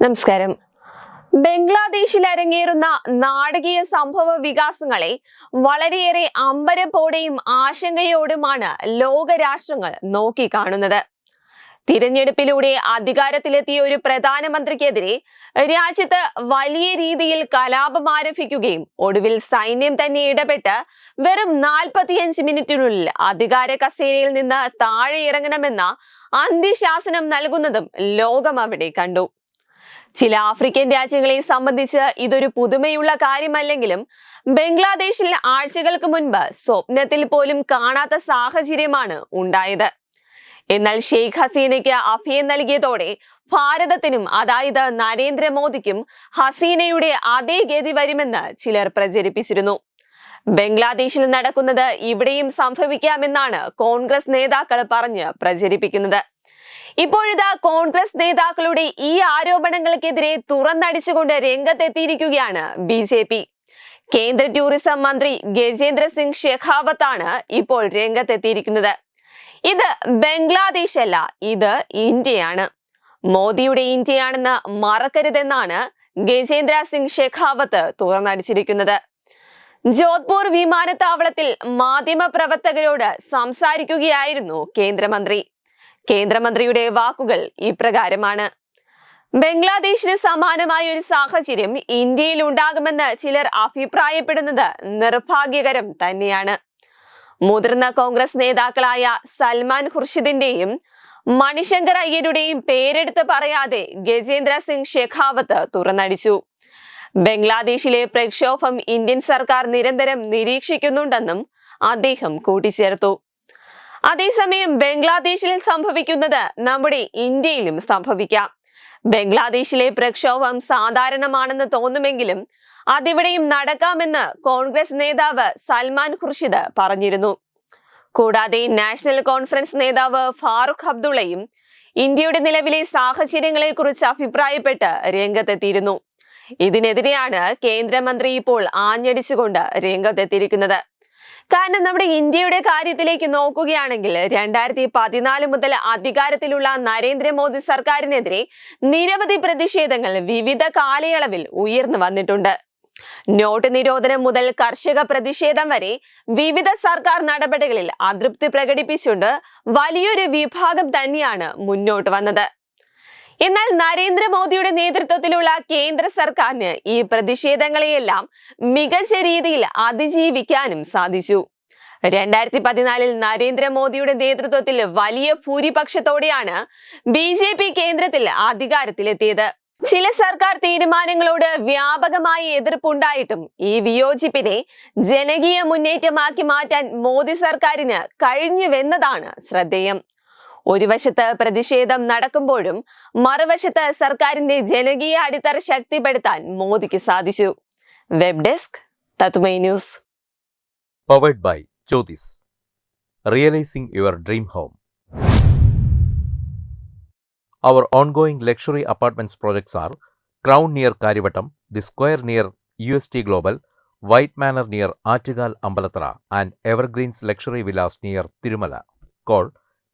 നമസ്കാരം. ബംഗ്ലാദേശിൽ അരങ്ങേറുന്ന നാടകീയ സംഭവ വികാസങ്ങളെ വളരെയേറെ അമ്പരപ്പോടെയും ആശങ്കയോടുമാണ് ലോകരാഷ്ട്രങ്ങൾ നോക്കിക്കാണുന്നത്. തിരഞ്ഞെടുപ്പിലൂടെ അധികാരത്തിലെത്തിയ ഒരു പ്രധാനമന്ത്രിക്കെതിരെ രാജ്യത്ത് വലിയ രീതിയിൽ കലാപം ആരംഭിക്കുകയും ഒടുവിൽ സൈന്യം തന്നെ ഇടപെട്ട് വെറും നാൽപ്പത്തിയഞ്ച് മിനിറ്റിനുള്ളിൽ അധികാര കസേരയിൽ നിന്ന് താഴെ ഇറങ്ങണമെന്ന അന്ത്യശാസനം നൽകുന്നതും ലോകം അവിടെ കണ്ടു. ചില ആഫ്രിക്കൻ രാജ്യങ്ങളെ സംബന്ധിച്ച് ഇതൊരു പുതുമയുള്ള കാര്യമല്ലെങ്കിലും ബംഗ്ലാദേശിൽ ആഴ്ചകൾക്ക് മുൻപ് സ്വപ്നത്തിൽ പോലും കാണാത്ത സാഹചര്യമാണ് ഉണ്ടായത്. എന്നാൽ ഷെയ്ഖ് ഹസീനയ്ക്ക് അഭയം നൽകിയതോടെ ഭാരതത്തിനും അതായത് നരേന്ദ്രമോദിക്കും ഹസീനയുടെ അതേ ഗതി വരുമെന്ന് ചിലർ പ്രചരിപ്പിച്ചിരുന്നു. ബംഗ്ലാദേശിൽ നടക്കുന്നത് ഇവിടെയും സംഭവിക്കാമെന്നാണ് കോൺഗ്രസ് നേതാക്കൾ പറഞ്ഞ് പ്രചരിപ്പിക്കുന്നത്. ഇപ്പോഴിതാ കോൺഗ്രസ് നേതാക്കളുടെ ഈ ആരോപണങ്ങൾക്കെതിരെ തുറന്നടിച്ചുകൊണ്ട് രംഗത്തെത്തിയിരിക്കുകയാണ് ബി ജെ പി. കേന്ദ്ര ടൂറിസം മന്ത്രി ഗജേന്ദ്ര സിംഗ് ഷെഖാവത്ത് ആണ് ഇപ്പോൾ രംഗത്തെത്തിയിരിക്കുന്നത്. ഇത് ബംഗ്ലാദേശ് അല്ല ഇത് ഇന്ത്യയാണ്. മോദിയുടെ ഇന്ത്യയാണെന്ന് മറക്കരുതെന്നാണ് ഗജേന്ദ്ര സിംഗ് ഷെഖാവത്ത് തുറന്നടിച്ചിരിക്കുന്നത്. ജോധ്പൂർ വിമാനത്താവളത്തിൽ മാധ്യമ പ്രവർത്തകരോട് സംസാരിക്കുകയായിരുന്നു കേന്ദ്രമന്ത്രി. കേന്ദ്രമന്ത്രിയുടെ വാക്കുകൾ ഇപ്രകാരമാണ് ബംഗ്ലാദേശിന് സമാനമായ ഒരു സാഹചര്യം ഇന്ത്യയിൽ ഉണ്ടാകുമെന്ന് ചിലർ അഭിപ്രായപ്പെടുന്നത് നിർഭാഗ്യകരം തന്നെയാണ്. മുതിർന്ന കോൺഗ്രസ് നേതാക്കളായ സൽമാൻ ഖുർഷിദിന്റെയും മണിശങ്കർ അയ്യരുടെയും പേരെടുത്ത് പറയാതെ ഗജേന്ദ്ര സിംഗ് ഷെഖാവത്ത് തുറന്നടിച്ചു. ബംഗ്ലാദേശിലെ പ്രക്ഷോഭം ഇന്ത്യൻ സർക്കാർ നിരന്തരം നിരീക്ഷിക്കുന്നുണ്ടെന്നും അദ്ദേഹം കൂട്ടിച്ചേർത്തു. അതേസമയം ബംഗ്ലാദേശിൽ സംഭവിക്കുന്നത് നമ്മുടെ ഇന്ത്യയിലും സംഭവിക്കാം. ബംഗ്ലാദേശിലെ പ്രക്ഷോഭം സാധാരണമാണെന്ന് തോന്നുമെങ്കിലും അതിവിടെയും നടക്കാമെന്ന് കോൺഗ്രസ് നേതാവ് സൽമാൻ ഖുർഷിദ് പറഞ്ഞിരുന്നു. കൂടാതെ നാഷണൽ കോൺഫറൻസ് നേതാവ് ഫാറൂഖ് അബ്ദുള്ളയും ഇന്ത്യയുടെ നിലവിലെ സാഹചര്യങ്ങളെ കുറിച്ച് അഭിപ്രായപ്പെട്ട് രംഗത്തെത്തിയിരുന്നു. ഇതിനെതിരെയാണ് കേന്ദ്രമന്ത്രി ഇപ്പോൾ ആഞ്ഞടിച്ചുകൊണ്ട് രംഗത്തെത്തിയിരിക്കുന്നത്. കാരണം നമ്മുടെ ഇന്ത്യയുടെ കാര്യത്തിലേക്ക് നോക്കുകയാണെങ്കിൽ രണ്ടായിരത്തി പതിനാല് മുതൽ അധികാരത്തിലുള്ള നരേന്ദ്രമോദി സർക്കാരിനെതിരെ നിരവധി പ്രതിഷേധങ്ങൾ വിവിധ കാലയളവിൽ ഉയർന്നു വന്നിട്ടുണ്ട്. നോട്ട് നിരോധനം മുതൽ കർഷക പ്രതിഷേധം വരെ വിവിധ സർക്കാർ നടപടികളിൽ അതൃപ്തി പ്രകടിപ്പിച്ചുകൊണ്ട് വലിയൊരു വിഭാഗം തന്നെയാണ് മുന്നോട്ട് വന്നത്. എന്നാൽ നരേന്ദ്രമോദിയുടെ നേതൃത്വത്തിലുള്ള കേന്ദ്ര സർക്കാരിന് ഈ പ്രതിഷേധങ്ങളെയെല്ലാം മികച്ച രീതിയിൽ അതിജീവിക്കാനും സാധിച്ചു. രണ്ടായിരത്തി പതിനാലിൽ നരേന്ദ്രമോദിയുടെ നേതൃത്വത്തിൽ വലിയ ഭൂരിപക്ഷത്തോടെയാണ് ബി ജെ പി കേന്ദ്രത്തിൽ അധികാരത്തിലെത്തിയത്. ചില സർക്കാർ തീരുമാനങ്ങളോട് വ്യാപകമായ എതിർപ്പുണ്ടായിട്ടും ഈ വിയോജിപ്പിനെ ജനകീയ മുന്നേറ്റമാക്കി മാറ്റാൻ മോദി സർക്കാരിന് കഴിഞ്ഞുവെന്നതാണ് ശ്രദ്ധേയം. ഒരു വശത്ത് പ്രതിഷേധം നടക്കുമ്പോഴും മറുവശത്ത് സർക്കാരിന്റെ ജനകീയ അടിത്തറ ശക്തിപ്പെടുത്താൻ മോദിക്ക് സാധിച്ചു വെബ് ഡെസ്ക് തത്തുമൈ news powered by Jyotis. Realizing your dream home. Our ongoing luxury apartments projects are Crown near Karivatam, The Square near UST Global, White Manor near Artigal Ambalatra,